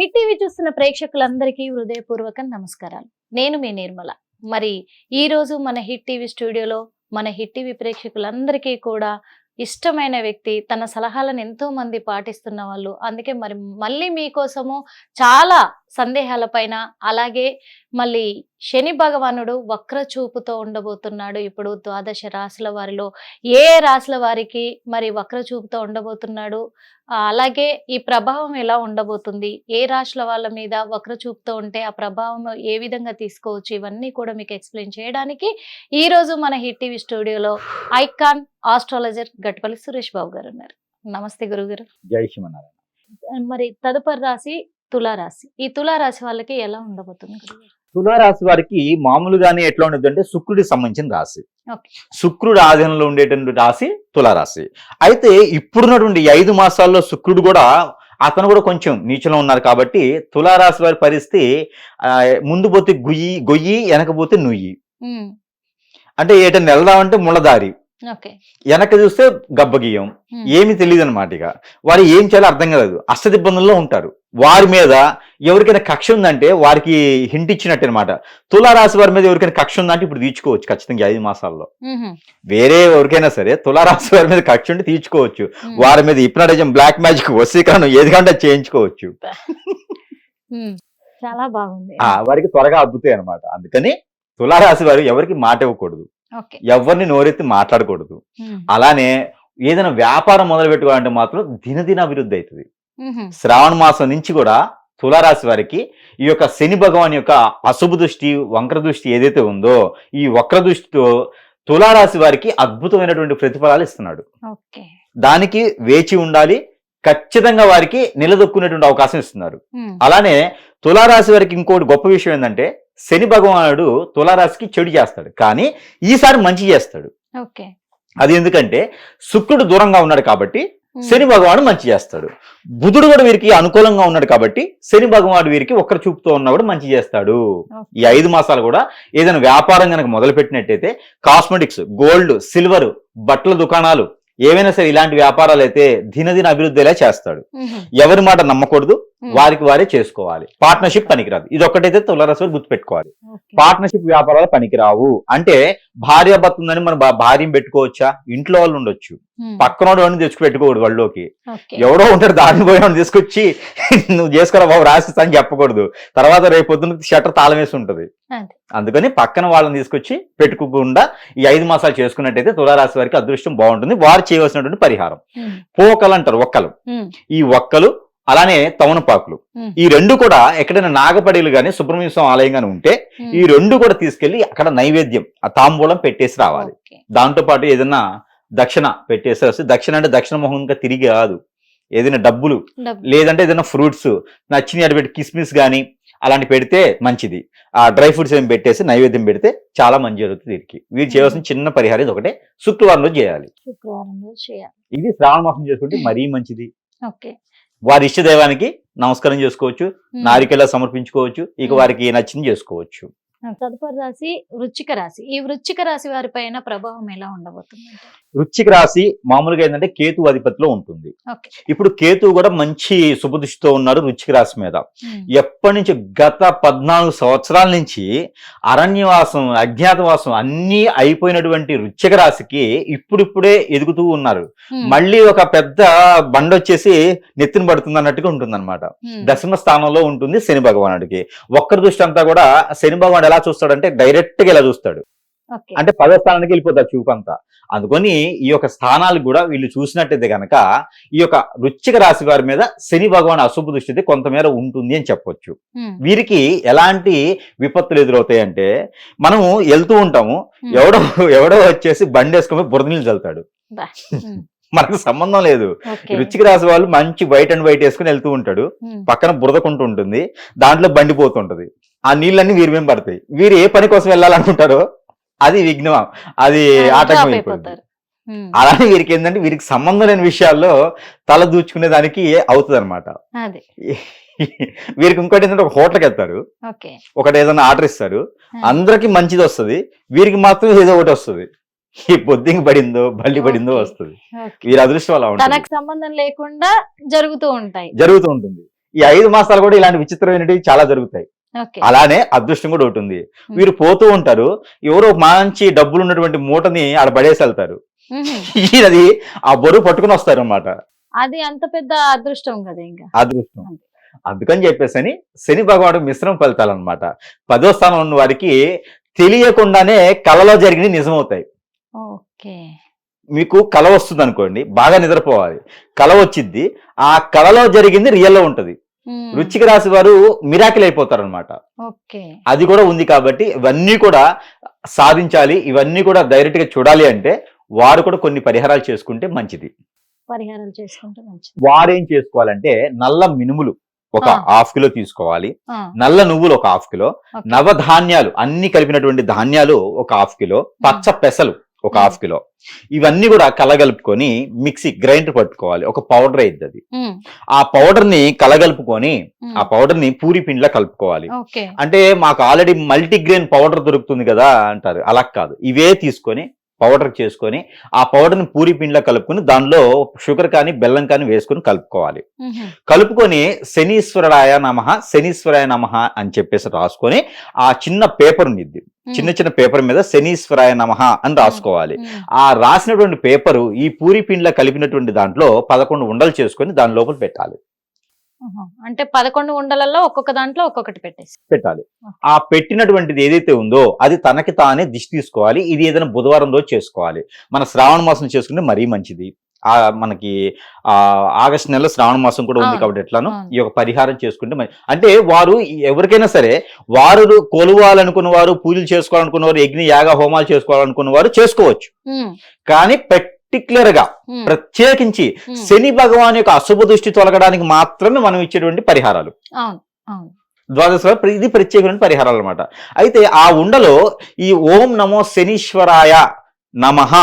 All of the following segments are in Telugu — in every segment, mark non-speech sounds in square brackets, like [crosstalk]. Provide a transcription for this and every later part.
హిట్ టీవీ చూస్తున్న ప్రేక్షకులందరికీ హృదయపూర్వక నమస్కారాలు. నేను మీ నిర్మల. మరి ఈరోజు మన హిట్ టీవీ స్టూడియోలో మన హిట్ టీవీ ప్రేక్షకులందరికీ కూడా ఇష్టమైన వ్యక్తి తన సలహాలను ఎంతో మంది పాటిస్తున్న వాళ్ళు. అందుకే మరి మళ్ళీ మీకోసము చాలా సందేహాల పైన అలాగే మళ్ళీ శని భగవానుడు వక్ర చూపుతో ఉండబోతున్నాడు. ఇప్పుడు ద్వాదశ రాశుల వారిలో ఏ రాశుల వారికి మరి వక్ర చూపుతో ఉండబోతున్నాడు? అలాగే ఈ ప్రభావం ఎలా ఉండబోతుంది? ఏ రాశుల వాళ్ళ మీద వక్ర చూపుతో ఉంటే ఆ ప్రభావం ఏ విధంగా తీసుకోవచ్చు? ఇవన్నీ కూడా మీకు ఎక్స్ప్లెయిన్ చేయడానికి ఈ రోజు మన హిట్ టీవీ స్టూడియోలో ఐకాన్ ఆస్ట్రాలజర్ గట్పల్లి సురేష్ బాబు గారు ఉన్నారు. నమస్తే గురుగారు జై మరి తదుపరి రాశి తులారాశి. ఈ తులారాశి వాళ్ళకి ఎలా ఉండబోతుంది గురుగారు తులారాశి వారికి మామూలుగానే ఎట్లా ఉండదు అంటే శుక్రుడికి సంబంధించిన రాశి. శుక్రుడు ఆధీనంలో ఉండేటువంటి రాశి తులారాశి. అయితే ఇప్పుడున్నటువంటి ఐదు మాసాల్లో శుక్రుడు కూడా అతను కూడా కొంచెం నీచలో ఉన్నారు కాబట్టి తులారాశి వారి పరిస్థితి ముందు పోతే గుయ్యి గొయ్యి వెనక పోతే నుయ్యి. అంటే ఏటన్నా వెళ్దామంటే ముళ్ళదారి వెనక చూస్తే గబ్బగియం ఏమీ తెలియదు అనమాట ఇక. వారు ఏం చేయాలో అర్థం కాలేదు. అష్టదిబ్బందుల్లో ఉంటారు. వారి మీద ఎవరికైనా కక్ష ఉందంటే వారికి హింట్ ఇచ్చినట్టు అనమాట తులారాశి వారి మీద ఎవరికైనా కక్ష ఉందంటే ఇప్పుడు తీర్చుకోవచ్చు ఖచ్చితంగా ఐదు మాసాల్లో. వేరే ఎవరికైనా సరే తులారాశి వారి మీద కక్ష ఉంటే తీర్చుకోవచ్చు. వారి మీద ఇప్నాటిజం బ్లాక్ మ్యాజిక్ వసీకరణం ఏది కంటే చేయించుకోవచ్చు. చాలా బాగుంది. ఆ, వారికి త్వరగా అద్భుతాయి అనమాట అందుకని తులారాశి వారు ఎవరికి మాట ఇవ్వకూడదు. ఎవరిని నోరెత్తి మాట్లాడకూడదు. అలానే ఏదైనా వ్యాపారం మొదలు పెట్టుకోవాలంటే మాత్రం దినదిన అభివృద్ధి అవుతుంది. శ్రావణ మాసం నుంచి కూడా తులారాశి వారికి ఈ యొక్క శని భగవాన్ యొక్క అశుభ దృష్టి వంక్ర దృష్టి ఏదైతే ఉందో ఈ వక్ర దృష్టితో తులారాశి వారికి అద్భుతమైనటువంటి ప్రతిఫలాలు ఇస్తున్నాడు. దానికి వేచి ఉండాలి ఖచ్చితంగా వారికి నిలదొక్కునేటువంటి అవకాశం ఇస్తున్నారు. అలానే తులారాశి వారికి ఇంకోటి గొప్ప విషయం ఏంటంటే శని భగవానుడు తులారాశికి చెడు చేస్తాడు కానీ ఈసారి మంచి చేస్తాడు. అది ఎందుకంటే శుక్రుడు దూరంగా ఉన్నాడు కాబట్టి శని భగవానుడు మంచి చేస్తాడు. బుధుడు కూడా వీరికి అనుకూలంగా ఉన్నాడు కాబట్టి శని భగవానుడు వీరికి ఒక్కర చూపుతో ఉన్నా కూడా మంచి చేస్తాడు. ఈ ఐదు మాసాలు కూడా ఏదైనా వ్యాపారం కనుక మొదలు పెట్టినట్టయితే కాస్మెటిక్స్ గోల్డ్ సిల్వర్ బట్టల దుకాణాలు ఏవైనా సరే ఇలాంటి వ్యాపారాలు అయితే దినదిన అభివృద్ధిలా చేస్తాడు. ఎవరి మాట నమ్మకూడదు. వారికి వారే చేసుకోవాలి. పార్ట్నర్షిప్ పనికిరాదు. ఇది ఒక్కటైతే తులరసు గుర్తుపెట్టుకోవాలి. పార్ట్నర్షిప్ వ్యాపారాలు పనికిరావు. అంటే భార్య భర్త ఉందని మన భా- భార్యను పెట్టుకోవచ్చా? ఇంట్లో వాళ్ళు ఉండొచ్చు. ఉమ్, పక్కనోడు వాడిని తెచ్చి పెట్టుకోకూడదు వాళ్ళలోకి. ఎవడో ఉంటాడు దారిని పోయేవాడిని తీసుకొచ్చి [laughs] నువ్వు చేసుకోరా బాబు రాసిస్తా అని చెప్పకూడదు. తర్వాత రేపు పొద్దున్న షట్టర్ తాళం వేసి ఉంటది. అదే. అందుకని పక్కన వాళ్ళని తీసుకొచ్చి పెట్టుకోకుండా ఈ ఐదు మాసాలు చేసుకున్నట్టయితే తులారాశి వారికి అదృష్టం బాగుంటుంది. వారు చేయవలసినటువంటి పరిహారం. ఉమ్, పోకలు అంటారు ఒక్కలు. ఈ ఒక్కలు అలానే తమనపాకులు. ఉమ్, ఈ రెండు కూడా ఎక్కడైనా నాగపడిలు గాని సుబ్రహ్మణ్య స్వామి ఆలయం గాని ఉంటే ఈ రెండు కూడా తీసుకెళ్ళి అక్కడ నైవేద్యం ఆ తాంబూలం పెట్టేసి రావాలి. దాంతో పాటు ఏదైనా దక్షిణ పెట్టేసి వస్తే దక్షిణ అంటే దక్షిణ మొహంగా తిరిగి రాదు. ఏదైనా డబ్బులు డబ్బు. లేదంటే ఏదైనా ఫ్రూట్స్ నచ్చిన అటు పెట్టి కిస్మిస్ కానీ అలాంటి పెడితే మంచిది. ఆ డ్రై ఫ్రూట్స్ ఏమి పెట్టేసి నైవేద్యం పెడితే చాలా మంచి జరుగుతుంది వీరికి వీరు చేయవలసిన చిన్న పరిహారం ఇది ఒకటే. శుక్రవారం రోజు చేయాలి. శుక్రవారం రోజు చేయాలి. ఇది శ్రావణ మాసం చేసుకుంటే మరీ మంచిది. ఓకే. వారి ఇష్ట దైవానికి నమస్కారం చేసుకోవచ్చు నారికెలా సమర్పించుకోవచ్చు ఇక. వారికి నచ్చింది చేసుకోవచ్చు తదుపరి రాశి వృచ్చిక రాశి. ఈ వృచ్చిక రాశి వారి పైన ప్రభావం ఎలా ఉండబోతుంది? వృశ్చిక రాశి మామూలుగా ఏంటంటే కేతు అధిపతిలో ఉంటుంది. ఇప్పుడు కేతు కూడా మంచి శుభదృష్టితో ఉన్నాడు వృశ్చిక రాశి మీద. ఎప్పటి నుంచి గత పద్నాలుగు సంవత్సరాల నుంచి అరణ్యవాసం అజ్ఞాతవాసం అన్నీ అయిపోయినటువంటి వృశ్చిక రాశికి ఇప్పుడిప్పుడే ఎదుగుతూ ఉన్నారు. మళ్ళీ ఒక పెద్ద బండ వచ్చేసి నెత్తిన పడుతుంది అన్నట్టుగా ఉంటుంది అనమాట దశమ స్థానంలో ఉంటుంది శని భగవానుడికి. ఒక్కరి దృష్టి అంతా కూడా శని భగవానుడు ఎలా చూస్తాడంటే డైరెక్ట్గా ఇలా చూస్తాడు. అంటే పదో స్థానానికి వెళ్ళిపోతారు చూపు అంతా. అందుకని ఈ యొక్క స్థానాలు కూడా వీళ్ళు చూసినట్టయితే గనక ఈ యొక్క వృశ్చిక రాశి వారి మీద శని భగవాన్ అశుభ దృష్టి కొంతమేర ఉంటుంది అని చెప్పొచ్చు. వీరికి ఎలాంటి విపత్తులు ఎదురవుతాయి అంటే మనము వెళ్తూ ఉంటాము ఎవడో ఎవడో వచ్చేసి బండి వేసుకొని బురద నీళ్ళు చల్లుతాడు. మనకు సంబంధం లేదు. వృశ్చిక రాశి వాళ్ళు మంచి వైట్ అండ్ వైట్ వేసుకుని వెళ్తూ ఉంటాడు. పక్కన బురదకుంటూ ఉంటుంది. దాంట్లో బండి పోతుంటది. ఆ నీళ్ళన్నీ వీరి మీద పడతాయి. వీరు ఏ పని కోసం వెళ్ళాలనుకుంటారో అది విఘ్నం అది ఆటంకం అయిపోతుంది అలానే వీరికి ఏంటంటే వీరికి సంబంధం లేని విషయాల్లో తల దూచుకునే దానికి అవుతుంది అనమాట వీరికి ఇంకోటి ఏంటంటే ఒక హోటల్కి వెళ్తారు. ఒకటి ఏదైనా ఆర్డర్ ఇస్తారు. అందరికి మంచిది వస్తుంది. వీరికి మాత్రం ఏదో ఒకటి వస్తుంది. ఈ బొద్దింకి పడిందో బల్లి పడిందో. వస్తుంది. వీరి అదృష్టం అలా ఉంటుంది. తనకు సంబంధం లేకుండా జరుగుతూ ఉంటాయి. జరుగుతూ ఉంటుంది. ఈ ఐదు మాసాలు కూడా ఇలాంటి విచిత్రమైనవి చాలా జరుగుతాయి. ఓకే. అలానే అదృష్టం కూడా ఒకటి ఉంది. వీరు పోతూ ఉంటారు. ఎవరో మంచి డబ్బులు ఉన్నటువంటి మూటని ఆడ పడేసి వెళ్తారు. ఈయనది ఆ బరువు పట్టుకుని వస్తారు అనమాట అది అంత పెద్ద అదృష్టం కదా ఇంకా. అదృష్టం. అందుకని చెప్పేసి అని శని భగవానుడు మిశ్రమ ఫలితాలు అనమాట పదో స్థానం ఉన్న వారికి తెలియకుండానే కళలో జరిగినవి నిజమవుతాయి. ఓకే. మీకు కళ వస్తుంది అనుకోండి బాగా నిద్రపోవాలి. కళ వచ్చింది ఆ కళలో జరిగింది రియల్లో ఉంటది. రుచికి రాసి వారు మిరాకిల్ అయిపోతారు అనమాట అది కూడా ఉంది కాబట్టి ఇవన్నీ కూడా సాధించాలి ఇవన్నీ కూడా డైరెక్ట్గా చూడాలి అంటే వారు కూడా కొన్ని పరిహారాలు చేసుకుంటే మంచిది. పరిహారాలు చేసుకుంటే మంచిది. వారు ఏం చేసుకోవాలంటే నల్ల మినుములు ఒక. హాఫ్ కిలో తీసుకోవాలి నల్ల నువ్వులు ఒక హాఫ్ కిలో. నవధాన్యాలు అన్ని కలిపినటువంటి ధాన్యాలు ఒక హాఫ్ కిలో పచ్చ పెసలు ఒక హాఫ్ కిలో ఇవన్నీ కూడా కలగలుపుకొని మిక్సీ గ్రైండర్ పట్టుకోవాలి. ఒక పౌడర్ అయింది అది. మ్మ్. ఆ పౌడర్ని కలగలుపుకొని మ్మ్. ఆ పౌడర్ని పూరి పిండిలా కలుపుకోవాలి. అంటే మాకు ఆల్రెడీ మల్టీగ్రెయిన్ పౌడర్ దొరుకుతుంది కదా అంటారు. అలా కాదు. ఇవే తీసుకొని పౌడర్ చేసుకొని ఆ పౌడర్ని పూరి పిండిలో కలుపుకొని దానిలో షుగర్ కానీ బెల్లం కానీ వేసుకొని కలుపుకోవాలి. కలుపుకొని శనీశ్వరాయ నమ శనీశ్వరాయ నమ అని చెప్పేసి రాసుకొని ఆ చిన్న పేపర్ ఉంది చిన్న చిన్న పేపర్ మీద శనీశ్వరాయ నమ అని రాసుకోవాలి. ఆ రాసినటువంటి పేపరు ఈ పూరి పిండిలో కలిపినటువంటి దాంట్లో పదకొండు ఉండలు చేసుకొని దాని లోపల పెట్టాలి. అంటే పదకొండు ఉండలలో ఒక్కొక్క దాంట్లో ఒక్కొక్కటి పెట్టేసి. పెట్టాలి. ఆ పెట్టినటువంటిది ఏదైతే ఉందో అది తనకి తానే దిష్టి తీసుకోవాలి. ఇది ఏదైనా బుధవారం రోజు చేసుకోవాలి. మన శ్రావణ మాసం చేసుకుంటే మరీ మంచిది. ఆ మనకి ఆ ఆగస్ట్ నెలలో శ్రావణ మాసం కూడా ఉంది కాబట్టి ఎట్లానో. ఈ యొక్క పరిహారం చేసుకుంటే అంటే వారు ఎవరికైనా సరే వారు కొలువాలనుకున్న వారు పూజలు చేసుకోవాలనుకున్న వారు యజ్ఞ యాగ హోమాలు చేసుకోవాలనుకున్న వారు చేసుకోవచ్చు. కానీ పర్టికులర్గా. ప్రత్యేకించి. శని భగవాన్ యొక్క అశుభ దృష్టి తొలగడానికి మాత్రమే మనం ఇచ్చేటువంటి పరిహారాలు ద్వాదశ ఇది ప్రత్యేకమైన పరిహారాలు అనమాట అయితే ఆ ఉండలో ఈ ఓం నమో శనీశ్వరాయ నమః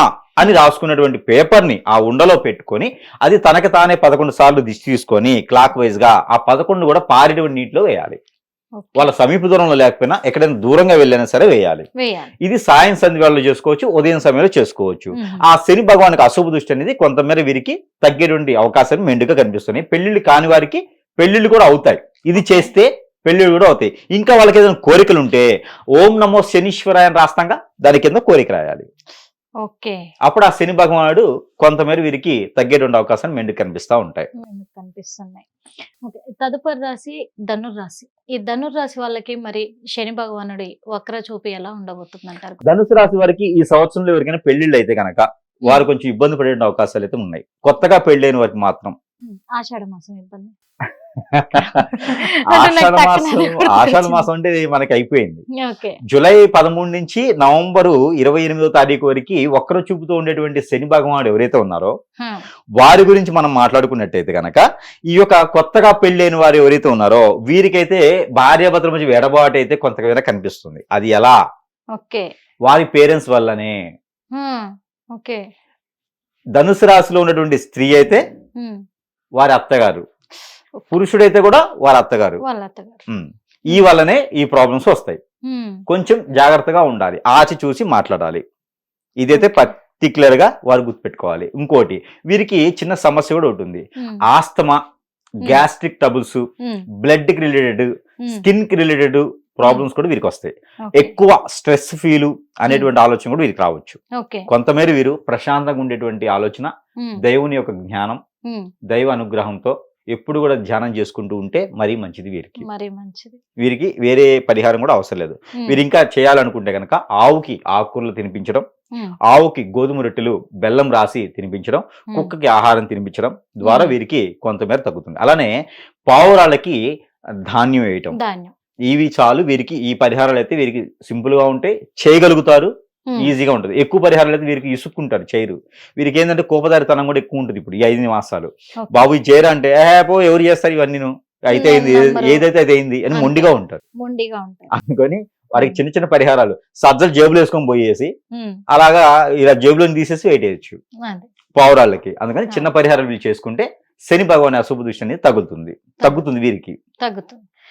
అని రాసుకున్నటువంటి పేపర్ని ఆ ఉండలో పెట్టుకొని అది తనకి తానే పదకొండు సార్లు దిష్టి తీసుకొని క్లాక్ వైజ్గా ఆ పదకొండు కూడా పారేటువంటి నీటిలో వేయాలి. వాళ్ళ సమీప దూరంలో లేకపోయినా ఎక్కడైనా దూరంగా వెళ్ళినా సరే వేయాలి. ఇది సాయం సంధి వేళలో చేసుకోవచ్చు ఉదయం సమయంలో చేసుకోవచ్చు. ఆ శని భగవానికి అశుభ దృష్టి అనేది కొంతమేర వీరికి తగ్గేటువంటి అవకాశాలు మెండుగా కనిపిస్తున్నాయి. పెళ్ళిళ్ళు కాని వారికి పెళ్ళిళ్ళు కూడా అవుతాయి. ఇది చేస్తే పెళ్ళిళ్ళు కూడా అవుతాయి. ఇంకా వాళ్ళకి ఏదైనా కోరికలు ఉంటే ఓం నమో శనీశ్వరాయ అని రాస్తాంగా దాని కింద కోరిక రాయాలి. ఓకే. అప్పుడు ఆ శని భగవానుడు కొంతమేర వీరికి తగ్గేటువంటి అవకాశాలు మెండుకు కనిపిస్తూ ఉంటాయి. కనిపిస్తున్నాయి. ఓకే. తదుపరి రాశి ధనుర్రాశి ఈ ధనుర్రాశి వాళ్ళకి మరి శని భగవానుడి వక్ర చూపి ఎలా ఉండబోతుంది అంటారు ధనుసు రాశి వారికి ఈ సంవత్సరంలో ఎవరికైనా పెళ్ళిళ్ళు అయితే కనుక వారు కొంచెం ఇబ్బంది పడే అవకాశాలు అయితే ఉన్నాయి. కొత్తగా పెళ్ళైన వారికి మాత్రం. ఆషాఢ మాసం ఇబ్బంది. [laughs] [laughs] ఆషాఢ మాసం. ఆషాఢ మాసం అంటే మనకి అయిపోయింది జూలై పదమూడు నుంచి నవంబరు ఇరవై ఎనిమిదో తారీఖు వరకు వక్ర చూపుతూ ఉండేటువంటి శని భగవానుడు ఎవరైతే ఉన్నారో. వారి గురించి మనం మాట్లాడుకున్నట్టయితే కనుక ఈ యొక్క కొత్తగా పెళ్ళైన వారు ఎవరైతే ఉన్నారో వీరికైతే భార్యాభర్తల మధ్య ఎడబాటు అయితే కొంతగా కనిపిస్తుంది అది ఎలా ఓకే వారి పేరెంట్స్ వల్లనే. ఓకే ధనుసు రాశిలో ఉన్నటువంటి స్త్రీ అయితే. వారి అత్తగారు పురుషుడైతే కూడా వారి అత్తగారు వాళ్ళ అత్తగారు. ఈ వల్లనే ఈ ప్రాబ్లమ్స్ వస్తాయి. కొంచెం జాగ్రత్తగా ఉండాలి ఆచి చూసి మాట్లాడాలి ఇదైతే పర్టికులర్గా వారు గుర్తుపెట్టుకోవాలి ఇంకోటి వీరికి చిన్న సమస్య కూడా ఉంటుంది. Asthma gastric troubles. బ్లడ్కి రిలేటెడ్. స్కిన్కి రిలేటెడ్ ప్రాబ్లమ్స్ కూడా వీరికి వస్తాయి. ఎక్కువ స్ట్రెస్ ఫీల్ అనేటువంటి ఆలోచన కూడా వీరికి రావచ్చు కొంతమేర వీరు ప్రశాంతంగా ఉండేటువంటి ఆలోచన. దైవుని యొక్క జ్ఞానం. దైవ అనుగ్రహంతో ఎప్పుడు కూడా ధ్యానం చేసుకుంటూ ఉంటే మరీ మంచిది వీరికి మరి మంచిది వీరికి వేరే పరిహారం కూడా అవసరం లేదు. వీరు ఇంకా చేయాలనుకుంటే కనుక ఆవుకి ఆకుకూరలు తినిపించడం. ఆవుకి గోధుమ రొట్టెలు బెల్లం రాసి తినిపించడం. కుక్కకి ఆహారం తినిపించడం ద్వారా. వీరికి కొంతమేర తగ్గుతుంది అలానే పావురాళ్ళకి ధాన్యం వేయటం ధాన్యం ఇవి చాలు వీరికి ఈ పరిహారాలు అయితే వీరికి సింపుల్గా ఉంటాయి చేయగలుగుతారు. ఈజీగా ఉంటుంది. ఎక్కువ పరిహారాలు అయితే వీరికి ఇసుక్కుంటారు చేయరు వీరికి ఏంటంటే కోపదారితనం కూడా ఎక్కువ ఉంటుంది ఇప్పుడు ఈ ఐదు మాసాలు. బాబు ఇది చేయరా అంటే ఏ పో ఎవరు చేస్తారు ఇవన్నీ అయితే అయింది నమ్మరు. ఏదైతే అది అయింది అని. మొండిగా ఉంటారు. మొండిగా అందుకని వారికి చిన్న చిన్న పరిహారాలు. సజ్జలు జేబులు వేసుకొని పోయేసి. అలాగా ఇలా జేబులను తీసేసి వేటేయచ్చు. అదే పావురాళ్ళకి అందుకని చిన్న పరిహారాలు వీళ్ళు చేసుకుంటే శని భగవాన్ అశుభ దృష్టి అనేది తగ్గుతుంది తగ్గుతుంది వీరికి. తగ్గుతుంది.